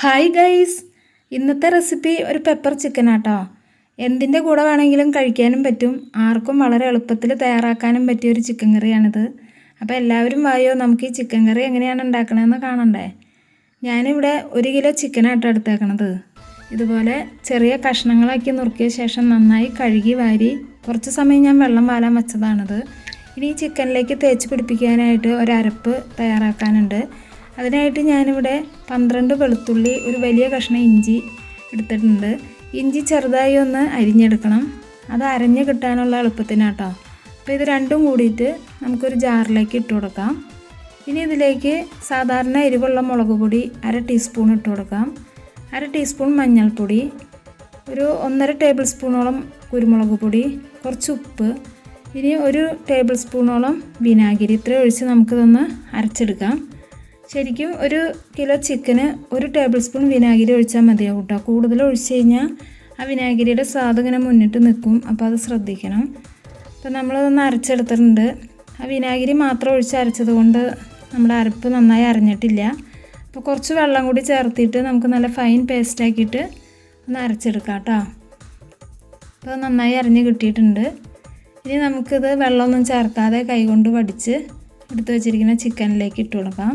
Hi guys ഇന്നത്തെ recipe ഒരു pepper chicken ആട്ടോ. എന്തിന്റെ കൂടെ വേണമെങ്കിലും കഴിക്കാനും പറ്റും. ആർക്കും വളരെ എളുപ്പത്തിൽ തയ്യാറാക്കാനും പറ്റിയ ഒരു ചിക്കൻ കറിയാണിത്. അപ്പോൾ എല്ലാവരും വായോ നമുക്ക് ഈ ചിക്കൻ കറി എങ്ങനെയാണ് ഉണ്ടാക്കണമെന്ന് കാണണ്ടേ? ഞാനിവിടെ ഒരു കിലോ ചിക്കനാട്ടോ എടുത്തേക്കണത്. ഇതുപോലെ ചെറിയ കഷ്ണങ്ങളാക്കി നുറുക്കിയ ശേഷം നന്നായി കഴുകി വാരി കുറച്ച് സമയം ഞാൻ വെള്ളം വാലാൻ വെച്ചതാണിത്. ഇനി ഈ ചിക്കനിലേക്ക് തേച്ച് പിടിപ്പിക്കാനായിട്ട് ഒരു അരപ്പ് തയ്യാറാക്കാനുണ്ട്. അതിനായിട്ട് ഞാനിവിടെ പന്ത്രണ്ട് വെളുത്തുള്ളി ഒരു വലിയ കഷ്ണം ഇഞ്ചി എടുത്തിട്ടുണ്ട്. ഇഞ്ചി ചെറുതായി ഒന്ന് അരിഞ്ഞെടുക്കണം. അത് അരഞ്ഞ് കിട്ടാനുള്ള എളുപ്പത്തിനാട്ടോ. അപ്പോൾ ഇത് രണ്ടും കൂടിയിട്ട് നമുക്കൊരു ജാറിലേക്ക് ഇട്ട് കൊടുക്കാം. ഇനി ഇതിലേക്ക് സാധാരണ എരിവുള്ള മുളക് പൊടി അര ടീസ്പൂൺ ഇട്ട് കൊടുക്കാം. അര ടീസ്പൂൺ മഞ്ഞൾപ്പൊടി ഒരു ഒന്നര ടേബിൾ സ്പൂണോളം കുരുമുളക് പൊടി കുറച്ച് ഉപ്പ് ഇനി ഒരു ടേബിൾ സ്പൂണോളം വിനാഗിരി. ഇത്ര ഒഴിച്ച് നമുക്കിതൊന്ന് അരച്ചെടുക്കാം. ശരിക്കും ഒരു കിലോ ചിക്കന് ഒരു ടേബിൾ സ്പൂൺ വിനാഗിരി ഒഴിച്ചാൽ മതിയാവും കേട്ടോ. കൂടുതൽ ഒഴിച്ചു കഴിഞ്ഞാൽ ആ വിനാഗിരിയുടെ സ്വാദ് ഇങ്ങനെ മുന്നിട്ട് നിൽക്കും. അപ്പോൾ അത് ശ്രദ്ധിക്കണം. അപ്പോൾ നമ്മളതൊന്ന് അരച്ചെടുത്തിട്ടുണ്ട്. ആ വിനാഗിരി മാത്രം ഒഴിച്ച് അരച്ചത് കൊണ്ട് നമ്മുടെ അരപ്പ് നന്നായി അരഞ്ഞിട്ടില്ല. അപ്പോൾ കുറച്ച് വെള്ളം കൂടി ചേർത്തിട്ട് നമുക്ക് നല്ല ഫൈൻ പേസ്റ്റ് ആക്കിയിട്ട് ഒന്ന് അരച്ചെടുക്കാം കേട്ടോ. അപ്പോൾ നന്നായി അരഞ്ഞ് കിട്ടിയിട്ടുണ്ട്. ഇനി നമുക്കിത് വെള്ളമൊന്നും ചേർക്കാതെ കൈകൊണ്ട് വടിച്ച് എടുത്ത് വെച്ചിരിക്കുന്ന ചിക്കനിലേക്ക് ഇട്ട് കൊടുക്കാം.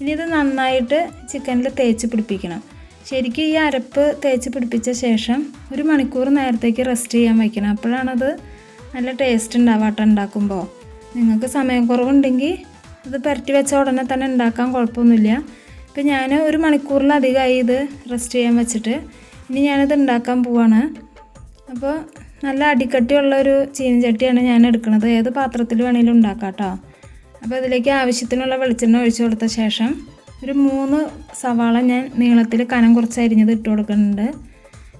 ഇനി ഇത് നന്നായിട്ട് ചിക്കനിൽ തേച്ച് പിടിപ്പിക്കണം. ശരിക്കും ഈ അരപ്പ് തേച്ച് പിടിപ്പിച്ച ശേഷം ഒരു മണിക്കൂർ നേരത്തേക്ക് റെസ്റ്റ് ചെയ്യാൻ വയ്ക്കണം അപ്പോഴാണത് നല്ല ടേസ്റ്റ് ഉണ്ടാവാട്ടം ഉണ്ടാക്കുമ്പോൾ നിങ്ങൾക്ക് സമയം കുറവുണ്ടെങ്കിൽ ഇത് പുരട്ടി വെച്ച ഉടനെ തന്നെ ഉണ്ടാക്കാൻ കുഴപ്പമൊന്നുമില്ല. ഇപ്പം ഞാൻ ഒരു മണിക്കൂറിലധികമായി ഇത് റെസ്റ്റ് ചെയ്യാൻ വെച്ചിട്ട് ഇനി ഞാനിത് ഉണ്ടാക്കാൻ പോവാണ്. അപ്പോൾ നല്ല അടിക്കട്ടിയുള്ള ഒരു ചീനച്ചട്ടിയാണ് ഞാൻ എടുക്കുന്നത് ഏത് പാത്രത്തിൽ വേണമെങ്കിലും ഉണ്ടാക്കാം കേട്ടോ. അപ്പോൾ അതിലേക്ക് ആവശ്യത്തിനുള്ള വെളിച്ചെണ്ണ ഒഴിച്ചു കൊടുത്ത ശേഷം ഒരു മൂന്ന് സവാള ഞാൻ നീളത്തിൽ കനം കുറച്ച് അരിഞ്ഞത് ഇട്ട് കൊടുക്കുന്നുണ്ട്.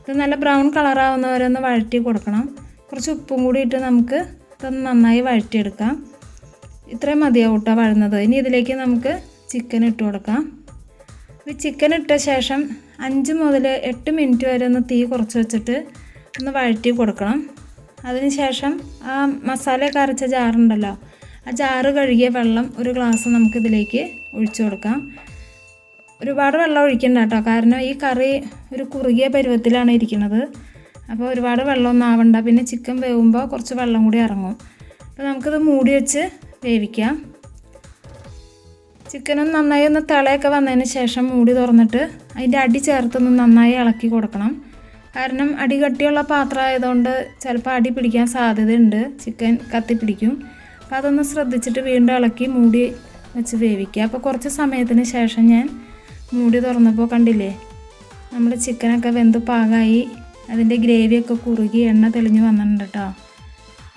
ഇത് നല്ല ബ്രൗൺ കളറാവുന്നവരെ ഒന്ന് വഴറ്റി കൊടുക്കണം. കുറച്ച് ഉപ്പും കൂടി ഇട്ട് നമുക്ക് ഇതൊന്ന് നന്നായി വഴറ്റിയെടുക്കാം. ഇത്രയും മതിയാവും കേട്ടോ വഴുന്നത്. ഇനി ഇതിലേക്ക് നമുക്ക് ചിക്കൻ ഇട്ട് കൊടുക്കാം. ഈ ചിക്കൻ ഇട്ട ശേഷം അഞ്ച് മുതൽ എട്ട് മിനിറ്റ് വരെ ഒന്ന് തീ കുറച്ച് വെച്ചിട്ട് ഒന്ന് വഴറ്റി കൊടുക്കണം. അതിന് ശേഷം ആ മസാലയൊക്കെ അരച്ച ജാറുണ്ടല്ലോ ആ ചാറ് കഴുകിയ വെള്ളം ഒരു ഗ്ലാസ് നമുക്കിതിലേക്ക് ഒഴിച്ചു കൊടുക്കാം. ഒരുപാട് വെള്ളം ഒഴിക്കണ്ട കേട്ടോ. കാരണം ഈ കറി ഒരു കുറുകിയ പരുവത്തിലാണ് ഇരിക്കുന്നത്. അപ്പോൾ ഒരുപാട് വെള്ളമൊന്നും ആവണ്ട. പിന്നെ ചിക്കൻ വേവുമ്പോൾ കുറച്ച് വെള്ളം കൂടി ഇറങ്ങും. അപ്പോൾ നമുക്കിത് മൂടി വെച്ച് വേവിക്കാം. ചിക്കനും നന്നായി ഒന്ന് തിളയൊക്കെ വന്നതിന് ശേഷം മൂടി തുറന്നിട്ട് അതിന്റെ അടി ചേർത്തൊന്ന് നന്നായി ഇളക്കി കൊടുക്കണം. കാരണം അടി കട്ടിയുള്ള പാത്രം ആയതുകൊണ്ട് ചിലപ്പോൾ അടി പിടിക്കാൻ സാധ്യതയുണ്ട്. ചിക്കൻ കത്തി പിടിക്കും അപ്പോൾ അതൊന്ന് ശ്രദ്ധിച്ചിട്ട് വീണ്ടും ഇളക്കി മൂടി വെച്ച് വേവിക്കുക. അപ്പോൾ കുറച്ച് സമയത്തിന് ശേഷം ഞാൻ മൂടി തുറന്നപ്പോൾ കണ്ടില്ലേ നമ്മൾ ചിക്കനൊക്കെ വെന്ത് പാകമായി അതിന്റെ ഗ്രേവിയൊക്കെ കുറുകി എണ്ണ തെളിഞ്ഞ് വന്നിട്ടുണ്ട് കേട്ടോ.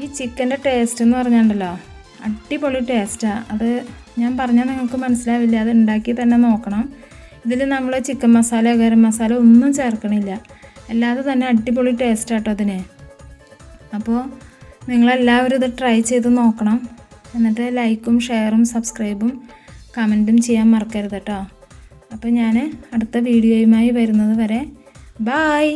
ഈ ചിക്കന്റെ ടേസ്റ്റ് എന്ന് പറഞ്ഞിട്ടുണ്ടല്ലോ അടിപൊളി ടേസ്റ്റാണ് അത് ഞാൻ പറഞ്ഞാൽ നിങ്ങൾക്ക് മനസ്സിലാവില്ല അത് ഉണ്ടാക്കി തന്നെ നോക്കണം. ഇതിൽ നമ്മൾ ചിക്കൻ മസാല ഗരം മസാല ഒന്നും ചേർക്കണില്ല. അല്ലാതെ തന്നെ അടിപൊളി ടേസ്റ്റ് കേട്ടോ അതിന്. അപ്പോൾ നിങ്ങളെല്ലാവരും ഇത് ട്രൈ ചെയ്ത് നോക്കണം. എന്നിട്ട് ലൈക്കും ഷെയറും സബ്സ്ക്രൈബും കമന്റും ചെയ്യാൻ മറക്കരുത് കേട്ടോ അപ്പോൾ ഞാൻ അടുത്ത വീഡിയോയുമായി വരുന്നത് വരെ ബായ്